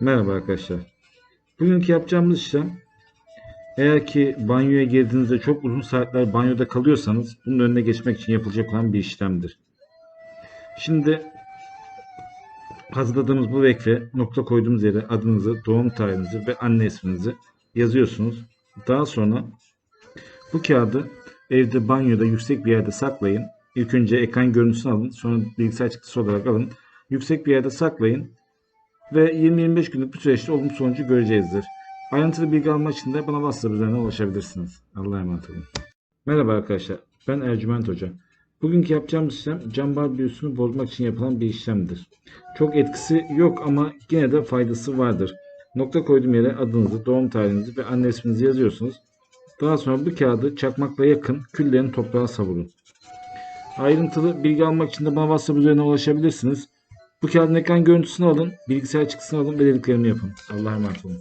Merhaba arkadaşlar. Bugünkü yapacağımız işlem eğer ki banyoya girdiğinizde çok uzun saatler banyoda kalıyorsanız bunun önüne geçmek için yapılacak olan bir işlemdir. Şimdi hazırladığımız bu vekre nokta koyduğumuz yere adınızı, doğum tarihinizi ve anne isminizi yazıyorsunuz. Daha sonra bu kağıdı evde banyoda yüksek bir yerde saklayın. İlk önce ekran görüntüsünü alın. Sonra bilgisayar çıktısı olarak alın. Yüksek bir yerde saklayın ve 20-25 günlük bir süreçte olumlu sonucu göreceğizdir. Ayrıntılı bilgi almak için de bana WhatsApp üzerinden ulaşabilirsiniz. Allah'a emanet olun. Merhaba arkadaşlar. Ben Ercüment Hoca. Bugünkü yapacağımız işlem cambar büyüsünü bozmak için yapılan bir işlemdir. Çok etkisi yok ama yine de faydası vardır. Nokta koyduğum yere adınızı, doğum tarihinizi ve anne isminizi yazıyorsunuz. Daha sonra bu kağıdı çakmakla yakın, küllerini toprağa savurun. Ayrıntılı bilgi almak için de bana WhatsApp üzerinden ulaşabilirsiniz. Bu kağıdın ekran görüntüsünü alın, bilgisayar çıktısını alın ve dediklerimi yapın. Allah'a emanet olun.